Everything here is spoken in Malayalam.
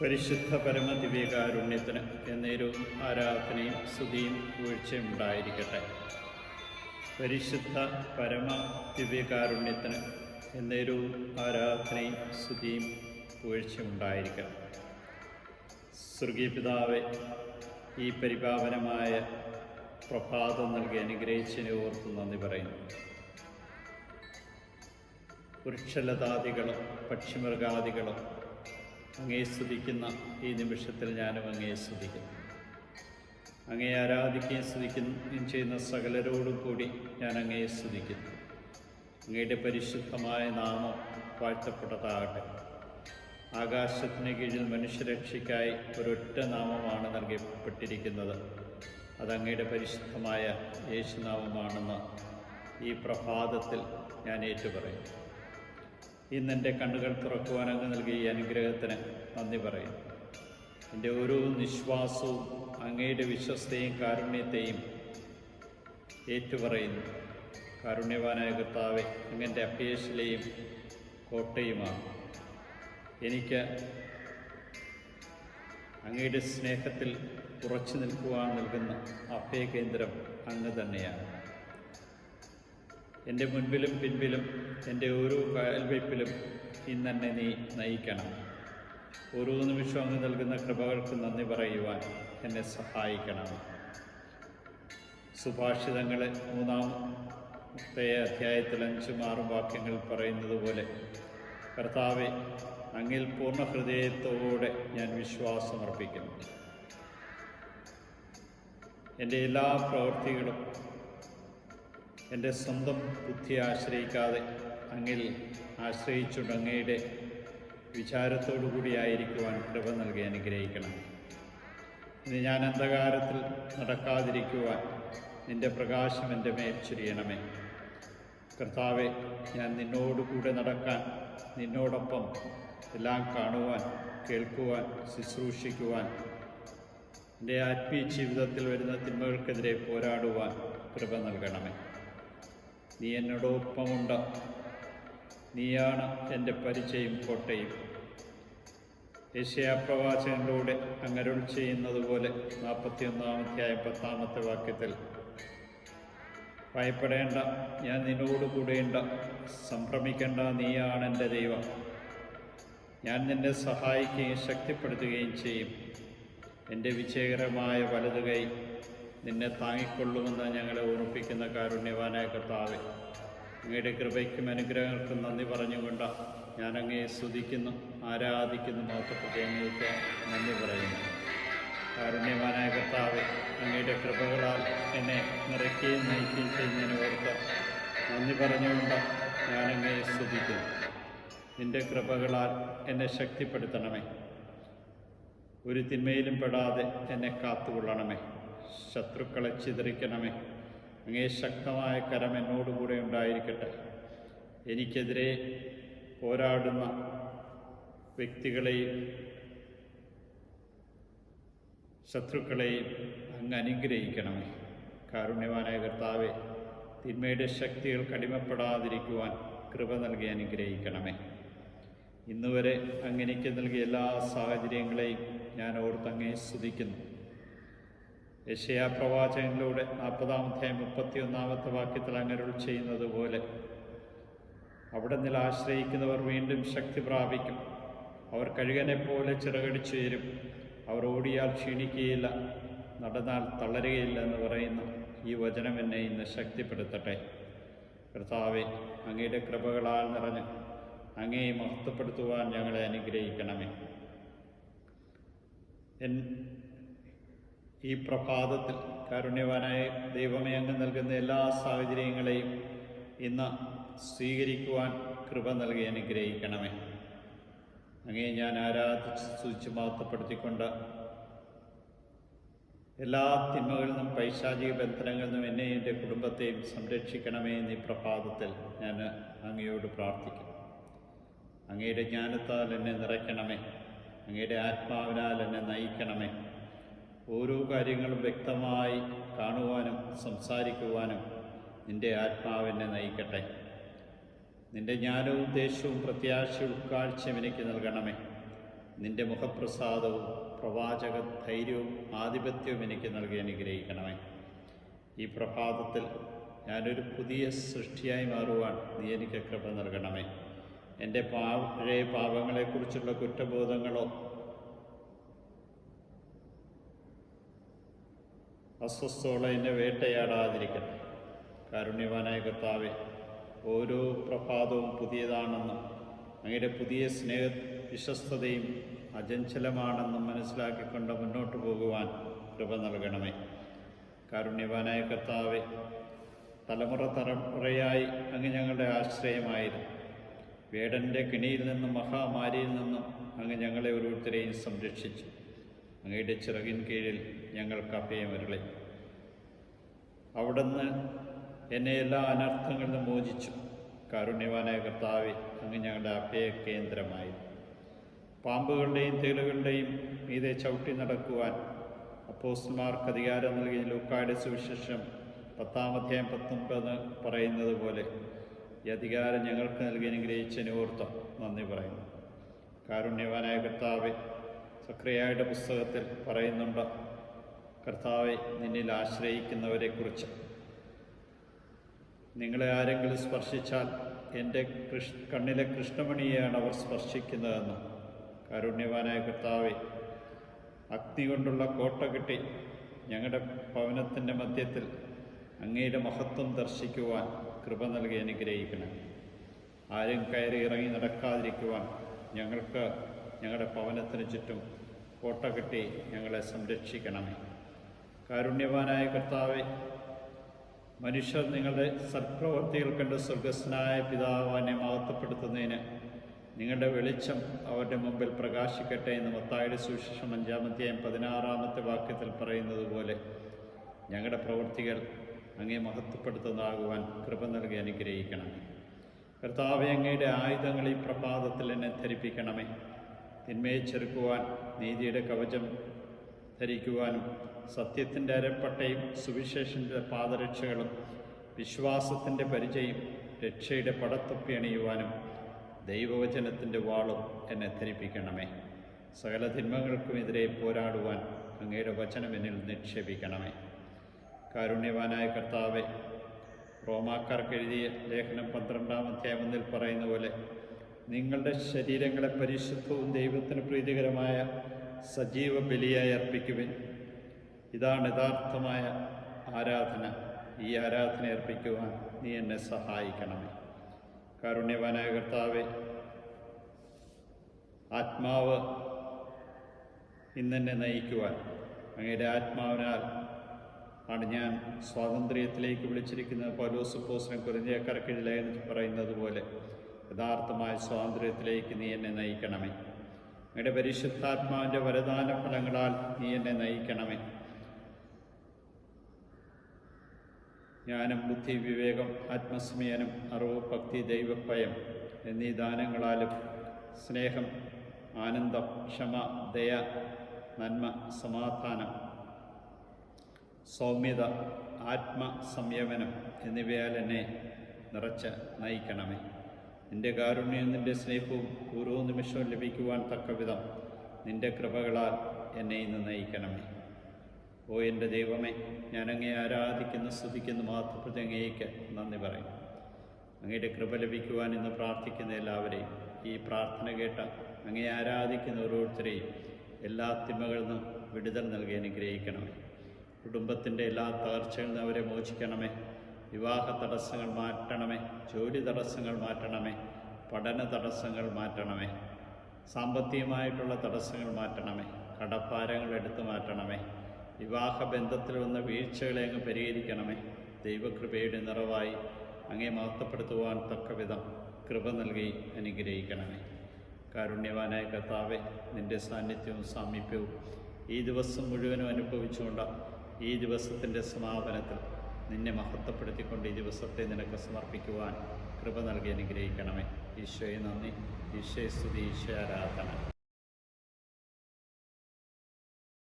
പരിശുദ്ധ പരമ ദിവ്യകാരുണ്യത്തിന് എന്നേരവും ആരാധനയും സ്തുതിയും വീഴ്ചയും ഉണ്ടായിരിക്കട്ടെ. പരിശുദ്ധ പരമ ദിവ്യകാരുണ്യത്തിന് എന്നേരവും ആരാധനയും സ്തുതിയും വീഴ്ചയും ഉണ്ടായിരിക്കട്ടെ. സ്വർഗീയ ഈ പരിപാവനമായ പ്രഭാതം നൽകി അനുഗ്രഹിച്ചതിനെ ഓർത്ത് നന്ദി പറയുന്നു. വൃക്ഷലതാദികളും പക്ഷിമൃഗാദികളും അങ്ങേ സ്തുതിക്കുന്ന ഈ നിമിഷത്തിൽ ഞാനും അങ്ങേ സ്തുതിക്കുന്നു. അങ്ങേ ആരാധിക്കുകയും സ്തുതിക്കുകയും ചെയ്യുന്ന സകലരോടും കൂടി ഞാൻ അങ്ങേ സ്തുതിക്കുന്നു. അങ്ങയുടെ പരിശുദ്ധമായ നാമം വാഴ്ത്തപ്പെട്ടതാകട്ടെ. ആകാശത്തിന് കീഴിൽ മനുഷ്യരക്ഷയ്ക്കായി ഒരൊറ്റ നാമമാണ് നൽകപ്പെട്ടിരിക്കുന്നത്. അത് പരിശുദ്ധമായ യേശുനാമമാണെന്ന് ഈ പ്രഭാതത്തിൽ ഞാൻ ഏറ്റുപറയുന്നു. ഇന്ന് എന്റെ കണ്ണുകൾ തുറക്കുവാൻ അങ്ങ് നൽകിയ ഈ അനുഗ്രഹത്തിന് നന്ദി പറയും. എന്റെ ഓരോ നിശ്വാസവും അങ്ങയുടെ വിശ്വസ്തയും കാരുണ്യത്തെയും ഏറ്റുപറയുന്നു. കാരുണ്യവാനായ കർത്താവെ അങ്ങന്റെ അപ്പേഷിലെയും കോട്ടയുമാണ്. എനിക്ക് അങ്ങയുടെ സ്നേഹത്തിൽ ഉറച്ചു നിൽക്കുവാൻ നൽകുന്ന അഭയകേന്ദ്രം അങ്ങ് തന്നെയാണ്. എന്റെ മുൻപിലും പിൻപിലും എന്റെ ഓരോ കാൽവയ്പിലും ഇന്നെന്നെ നീ നയിക്കണം. ഓരോ നിമിഷവും അങ്ങ് നൽകുന്ന കൃപകൾക്ക് നന്ദി പറയുവാൻ എന്നെ സഹായിക്കണം. സുഭാഷിതങ്ങൾ മൂന്നാമത്തെ അധ്യായത്തിൽ അഞ്ചും ആറും വാക്യങ്ങൾ പറയുന്നത് പോലെ കർത്താവെ അങ്ങിൽ പൂർണ ഹൃദയത്തോടെ ഞാൻ വിശ്വാസമർപ്പിക്കുന്നു. എന്റെ എല്ലാ പ്രവൃത്തികളും എന്റെ സ്വന്തം ബുദ്ധിയെ ആശ്രയിക്കാതെ അങ്ങിൽ ആശ്രയിച്ചുകൊണ്ട് അങ്ങയുടെ വിചാരത്തോടു കൂടിയായിരിക്കുവാൻ കൃപ നൽകി അനുഗ്രഹിക്കണം. ഇനി ഞാൻ അന്ധകാരത്തിൽ നടക്കാതിരിക്കുവാൻ നിന്റെ പ്രകാശം എന്റെ മേൽ ചുരിയണമേ. കർത്താവെ ഞാൻ നിന്നോടുകൂടെ നടക്കാൻ നിന്നോടൊപ്പം എല്ലാം കാണുവാൻ കേൾക്കുവാൻ ശുശ്രൂഷിക്കുവാൻ എന്റെ ആത്മീയ ജീവിതത്തിൽ വരുന്ന തിന്മകൾക്കെതിരെ പോരാടുവാൻ കൃപ നൽകണമേ. നീ എന്നോടൊപ്പമുണ്ട്. നീയാണ് എന്റെ പരിചയം കോട്ടയും. യശയാപ്രവാചകനിലൂടെ അങ്ങരുൾ ചെയ്യുന്നത് പോലെ നാൽപ്പത്തിയൊന്നാമധ്യായ പത്താമത്തെ വാക്യത്തിൽ ഭയപ്പെടേണ്ട ഞാൻ നിന്നോട് കൂടേണ്ട സംഭ്രമിക്കേണ്ട നീയാണ് എന്റെ ദൈവം. ഞാൻ നിന്നെ സഹായിക്കുകയും ശക്തിപ്പെടുത്തുകയും ചെയ്യും. എന്റെ വിജയകരമായ വലതു കൈ നിന്നെ താങ്ങിക്കൊള്ളുമെന്ന് ഞങ്ങളെ ഓർമ്മിപ്പിക്കുന്ന കാരുണ്യവാനായ കർത്താവെ അങ്ങയുടെ കൃപയ്ക്കും അനുഗ്രഹങ്ങൾക്കും നന്ദി പറഞ്ഞുകൊണ്ട് ഞാൻ അങ്ങയെ സ്തുതിക്കുന്നു ആരാധിക്കുന്നു മാത്രപ്പെട്ട് അങ്ങേക്ക് നന്ദി പറയുന്നു. കാരുണ്യവാനായ കർത്താവെ അങ്ങയുടെ കൃപകളാൽ എന്നെ നിറയ്ക്കുകയും നയിക്കുകയും ചെയ്യുന്നതിന് ഓർത്ത് നന്ദി പറഞ്ഞുകൊണ്ട് ഞാൻ അങ്ങയെ സ്തുതിക്കുന്നു. നിന്റെ കൃപകളാൽ എന്നെ ശക്തിപ്പെടുത്തണമേ. ഒരു തിന്മയിലും പെടാതെ എന്നെ കാത്തുകൊള്ളണമേ. ശത്രുക്കളെ ചിതറിക്കണമേ. അങ്ങേ ശക്തമായ കരം എന്നോടുകൂടെ ഉണ്ടായിരിക്കട്ടെ. എനിക്കെതിരെ പോരാടുന്ന വ്യക്തികളെയും ശത്രുക്കളെയും അങ്ങ് അനുഗ്രഹിക്കണമേ. കാരുണ്യവാനായ കർത്താവെ തിന്മയുടെ ശക്തികൾ കടിമപ്പെടാതിരിക്കുവാൻ കൃപ നൽകി അനുഗ്രഹിക്കണമേ. ഇന്നുവരെ അങ്ങനെക്ക് നൽകിയ എല്ലാ സാഹചര്യങ്ങളെയും ഞാൻ ഓർത്തങ്ങേ സ്തുതിക്കുന്നു. യശയാ പ്രവാചകനിലൂടെ നാൽപ്പതാമത്തെ മുപ്പത്തിയൊന്നാമത്തെ വാക്യത്തിൽ അങ്ങരുൾ ചെയ്യുന്നത് പോലെ അവിടെ നിൽ ആശ്രയിക്കുന്നവർ വീണ്ടും ശക്തി പ്രാപിക്കും. അവർ കഴുകനെ പോലെ ചിറകടിച്ചു വരും അവർ ഓടിയാൽ ക്ഷീണിക്കുകയില്ല നടന്നാൽ തളരുകയില്ല എന്ന് പറയുന്ന ഈ വചനം എന്നെ ഇന്ന് ശക്തിപ്പെടുത്തട്ടെ. കർത്താവെ അങ്ങയുടെ കൃപകളാൽ നിറഞ്ഞ് അങ്ങയെ മഹത്വപ്പെടുത്തുവാൻ ഞങ്ങളെ അനുഗ്രഹിക്കണമേ. എൻ ഈ പ്രഭാതത്തിൽ കാരുണ്യവാനായ ദൈവമേ അങ്ങ് നൽകുന്ന എല്ലാ സാഹചര്യങ്ങളെയും ഇന്ന് സ്വീകരിക്കുവാൻ കൃപ നൽകി അനുഗ്രഹിക്കണമേ. അങ്ങേ ഞാൻ ആരാധിച്ച് സൂചിച്ച് മഹത്വപ്പെടുത്തിക്കൊണ്ട് എല്ലാ തിന്മകളിൽ നിന്നും പൈശാചിക ബന്ധനങ്ങളിൽ നിന്നും എന്നെയും എന്റെ കുടുംബത്തെയും സംരക്ഷിക്കണമേ എന്നീ പ്രഭാതത്തിൽ ഞാൻ അങ്ങയോട് പ്രാർത്ഥിക്കും അങ്ങയുടെ ജ്ഞാനത്താൽ എന്നെ നിറയ്ക്കണമേ. അങ്ങയുടെ ആത്മാവിനാൽ എന്നെ നയിക്കണമേ. ഓരോ കാര്യങ്ങളും വ്യക്തമായി കാണുവാനും സംസാരിക്കുവാനും നിന്റെ ആത്മാവിനെ നയിക്കട്ടെ. നിന്റെ ജ്ഞാനവും ദേശവും പ്രത്യാശ ഉൾക്കാഴ്ചയും എനിക്ക് നൽകണമേ. നിന്റെ മുഖപ്രസാദവും പ്രവാചക ധൈര്യവും ആധിപത്യവും എനിക്ക് നൽകി അനുഗ്രഹിക്കണമേ. ഈ പ്രഭാതത്തിൽ ഞാനൊരു പുതിയ സൃഷ്ടിയായി മാറുവാൻ നീ എനിക്ക് കൃപ നൽകണമേ. എന്റെ പാ പഴയ പാപങ്ങളെക്കുറിച്ചുള്ള കുറ്റബോധങ്ങളോ അസ്വസ്ഥതകളോ എന്നെ വേട്ടയാടാതിരിക്കട്ടെ. കാരുണ്യവാനായ കർത്താവെ ഓരോ പ്രഭാതവും പുതിയതാണെന്നും അങ്ങയുടെ പുതിയ സ്നേഹ വിശ്വസ്തതയും അജഞ്ചലമാണെന്നും മനസ്സിലാക്കിക്കൊണ്ട് മുന്നോട്ട് പോകുവാൻ കൃപ നൽകണമേ. കാരുണ്യവാനായ കർത്താവെ തലമുറ തലമുറയായി അങ്ങ് ഞങ്ങളുടെ ആശ്രയമായിരുന്നു. വേടന്റെ കിണിയിൽ നിന്നും മഹാമാരിയിൽ നിന്നും അങ്ങ് ഞങ്ങളെ ഓരോരുത്തരെയും സംരക്ഷിച്ചു. അങ്ങയുടെ ചിറകിൻ കീഴിൽ ഞങ്ങൾക്ക് അഭയമരുളി അവിടുന്ന് എന്നെ എല്ലാ അനർത്ഥങ്ങളിൽ നിന്നും മോചിച്ചു. കാരുണ്യവാനായ കർത്താവെ അങ്ങ് ഞങ്ങളുടെ അഭയ കേന്ദ്രമായി. പാമ്പുകളുടെയും തേളുകളുടെയും മീതെ ചവിട്ടി നടക്കുവാൻ അപ്പോസ്റ്റന്മാർക്ക് അധികാരം നൽകിയ ലൂക്കായുടെ സുവിശേഷം പത്താമധ്യായം പത്തൊൻപത് പറയുന്നത് പോലെ ഈ അധികാരം ഞങ്ങൾക്ക് നൽകി അനുഗ്രഹിച്ചതിന് ഓർത്ത് നന്ദി പറയുന്നു. കാരുണ്യവാനായ കർത്താവെ സക്രിയയുടെ പുസ്തകത്തിൽ പറയുന്നുണ്ട് കർത്താവെ നിന്നിൽ ആശ്രയിക്കുന്നവരെക്കുറിച്ച്. നിങ്ങളെ ആരെങ്കിലും സ്പർശിച്ചാൽ എന്റെ കൃഷ് കണ്ണിലെ കൃഷ്ണമണിയെയാണ് അവർ സ്പർശിക്കുന്നതെന്ന്. കാരുണ്യവാനായ കർത്താവെ അഗ്നി കൊണ്ടുള്ള കോട്ട കിട്ടി ഞങ്ങളുടെ ഭവനത്തിന്റെ മധ്യത്തിൽ അങ്ങയുടെ മഹത്വം ദർശിക്കുവാൻ കൃപ നൽകി അനുഗ്രഹിക്കണം ആരും കയറി ഇറങ്ങി നടക്കാതിരിക്കുവാൻ ഞങ്ങൾക്ക് ഞങ്ങളുടെ ഭവനത്തിന് ചുറ്റും കോട്ട കെട്ടി ഞങ്ങളെ സംരക്ഷിക്കണമേ. കാരുണ്യവാനായ കർത്താവെ മനുഷ്യർ നിങ്ങളുടെ സത്പ്രവർത്തികൾ കണ്ട് സ്വർഗസ്നായ പിതാവിനെ മഹത്വപ്പെടുത്തുന്നതിന് നിങ്ങളുടെ വെളിച്ചം അവരുടെ മുമ്പിൽ പ്രകാശിക്കട്ടെ എന്ന് മത്തായുടെ സുവിശേഷം അഞ്ചാമത്തെയും പതിനാറാമത്തെ വാക്യത്തിൽ പറയുന്നത് പോലെ ഞങ്ങളുടെ പ്രവൃത്തികൾ അങ്ങേ മഹത്വപ്പെടുത്തുന്നതാകുവാൻ കൃപ നൽകി അനുഗ്രഹിക്കണമേ. കർത്താവെ അങ്ങയുടെ ആയുധങ്ങൾ ഈ പ്രഭാതത്തിൽ എന്നെ ധരിപ്പിക്കണമേ. തിന്മയെ ചെറുക്കുവാൻ നീതിയുടെ കവചം ധരിക്കുവാനും സത്യത്തിന്റെ അരപ്പട്ടയും സുവിശേഷന്റെ പാദരക്ഷകളും വിശ്വാസത്തിന്റെ പരിചയം രക്ഷയുടെ പടത്തൊപ്പി അണിയുവാനും ദൈവവചനത്തിന്റെ വാളും എന്നെ ധരിപ്പിക്കണമേ. സകല തിന്മകൾക്കുമെതിരെ പോരാടുവാൻ അങ്ങയുടെ വചനം എന്നിൽ നിക്ഷേപിക്കണമേ. കാരുണ്യവാനായ കർത്താവെ റോമാക്കാർക്ക് എഴുതിയ ലേഖനം പന്ത്രണ്ടാം അധ്യായമെന്നിൽ പറയുന്ന പോലെ നിങ്ങളുടെ ശരീരങ്ങളെ പരിശുദ്ധവും ദൈവത്തിന് പ്രീതികരമായ സജീവ ബലിയായി അർപ്പിക്കുവിൻ. ഇതാണ് യഥാർത്ഥമായ ആരാധന. ഈ ആരാധന അർപ്പിക്കുവാൻ നീ എന്നെ സഹായിക്കണമേ. കാരുണ്യവാനായ കർത്താവെ ആത്മാവ് ഇന്നെന്നെ നയിക്കുവാൻ അങ്ങയുടെ ആത്മാവിനാൽ ആണ് ഞാൻ സ്വാതന്ത്ര്യത്തിലേക്ക് വിളിച്ചിരിക്കുന്നത് പൗലോസ് പോസ്റ്റിനെ കുറിഞ്ഞേക്കരക്കിഴില എന്ന് പറയുന്നത് പോലെ. യഥാർത്ഥമായ സ്വാതന്ത്ര്യത്തിലേക്ക് നീ എന്നെ നയിക്കണമേ. അങ്ങയുടെ പരിശുദ്ധാത്മാവിന്റെ വരദാന ഫലങ്ങളാൽ നീ എന്നെ നയിക്കണമേ. ജ്ഞാനം ബുദ്ധി വിവേകം ആത്മസ്മയനം അറിവ് ഭക്തി ദൈവഭയം എന്നീ ദാനങ്ങളാലും സ്നേഹം ആനന്ദം ക്ഷമ ദയ നന്മ സമാധാനം സൗമ്യത ആത്മസംയമനം എന്നിവയാൽ എന്നെ നിറച്ച് നയിക്കണമേ. നിന്റെ കാരുണ്യവും നിന്റെ സ്നേഹവും ഓരോ നിമിഷവും ലഭിക്കുവാൻ തക്കവിധം നിന്റെ കൃപകളാൽ എന്നെ ഇന്ന് നയിക്കണമേ. ഓ എന്റെ ദൈവമേ ഞാൻ ആരാധിക്കുന്ന സ്തുതിക്കുന്ന മാത്രപ്രതി അങ്ങേക്ക് നന്ദി പറയും അങ്ങയുടെ കൃപ ലഭിക്കുവാൻ ഇന്ന് പ്രാർത്ഥിക്കുന്ന എല്ലാവരെയും ഈ പ്രാർത്ഥന കേട്ട അങ്ങേ ആരാധിക്കുന്ന ഓരോരുത്തരെയും എല്ലാ തിന്മകളിൽ നിന്നും വിടുതൽ നൽകി അനുഗ്രഹിക്കണമേ. കുടുംബത്തിന്റെ എല്ലാ തകർച്ചകളിൽ നിന്ന് അവരെ മോചിക്കണമേ. വിവാഹ തടസ്സങ്ങൾ മാറ്റണമേ. ജോലി തടസ്സങ്ങൾ മാറ്റണമേ. പഠന തടസ്സങ്ങൾ മാറ്റണമേ. സാമ്പത്തികമായിട്ടുള്ള തടസ്സങ്ങൾ മാറ്റണമേ. കടഭാരങ്ങൾ എടുത്തു മാറ്റണമേ. വിവാഹ ബന്ധത്തിൽ വന്ന വീഴ്ചകളെ അങ്ങ് പരിഹരിക്കണമേ. ദൈവകൃപയുടെ നിറവായി അങ്ങേ മഹത്വപ്പെടുത്തുവാൻ തക്കവിധം കൃപ നൽകി അനുഗ്രഹിക്കണമേ. കാരുണ്യവാനായ കർത്താവെ നിന്റെ സാന്നിധ്യവും സാമീപ്യവും ഈ ദിവസം മുഴുവനും അനുഭവിച്ചുകൊണ്ട് ഈ ദിവസത്തിന്റെ സമാപനത്തിൽ നിന്നെ മഹത്വപ്പെടുത്തിക്കൊണ്ട് ഈ ദിവസത്തെ നിനക്ക് സമർപ്പിക്കുവാൻ കൃപ നൽകി അനുഗ്രഹിക്കണമേ. ഈശോയെ നന്ദി. ഈശോയെ സ്തുതി. ഈശോ ആരാധന.